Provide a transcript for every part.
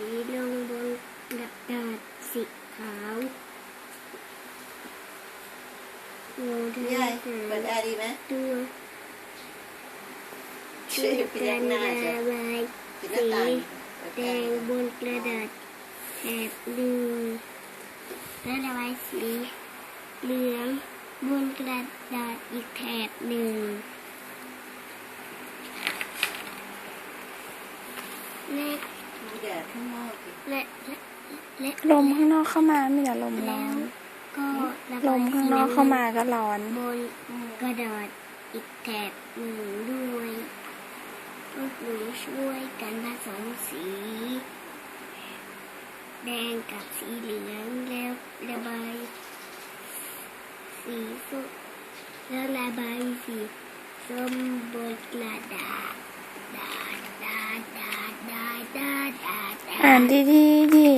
สีลงบนกระดาษสีขาวโน้ตยายหาเปิดแอร์ดีไหมตัวช่วยพยักหน้าระจะบายปิดหน้าต่างเปิดแดแอร์งบนกระดาษแถบหนึ่งและระบายสีเหลืองบนกระดาษอีกแถบหนึ่งและ มีแดดข้างนอกอีกและและและลมข้างนอกเข้ามามีแต่ลมร้แล้อวนก็ระลบายมสีข้างนอกเข้ามาก็ร้อน บนกระดาษอีกแถบหนึ่งด้วยพวกหนูช่วยกันผสมสี แดงกับสีเหลืองแล้วระบาย สีส้มแล้วระบายสีส้มบนกระดาษ ดาดดาอ่านดดีๆดิ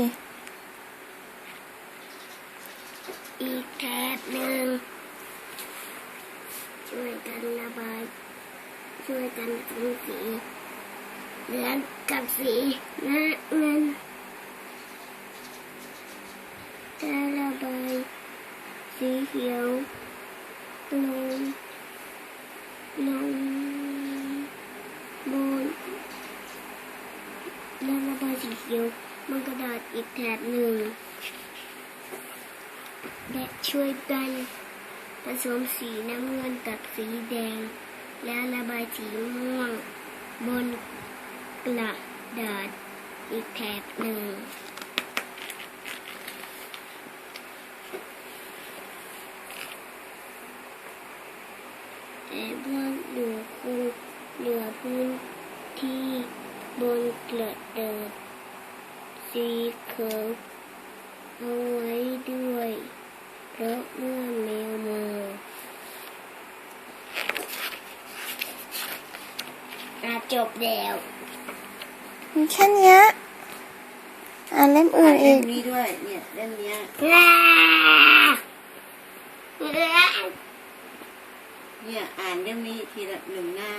อีกแถบหนึ่งช่วยกันระบ แล้วระบายสีเขียวบนกระดาษอีกแถบหนึ่ง และช่วยกันผสมสีน้ำเงินกับสีแดง แล้วระบายสีม่วง บนกระดาษอีกแถบหนึ่งแต่เพื่อนหนูคงเหลือพื้นที่ บนกระดาษสีเขียวเอาไว้ด้วย เพราะเมื่อแมวมาอะจบแล้วมีแค่เนี้ยอ่านเล่มอื่นเล่อีมกนี้ด้วย เนี่ยเล่มเนี้ยเนี่ยอ่านเล่มนี้ทีละหนึ่งหน้า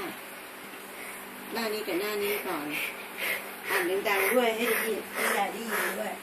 หน้านี้กับหน้านี้ก่อนอ่านดังๆด้วยให้ได้ยินให้ยายได้ยินด้วย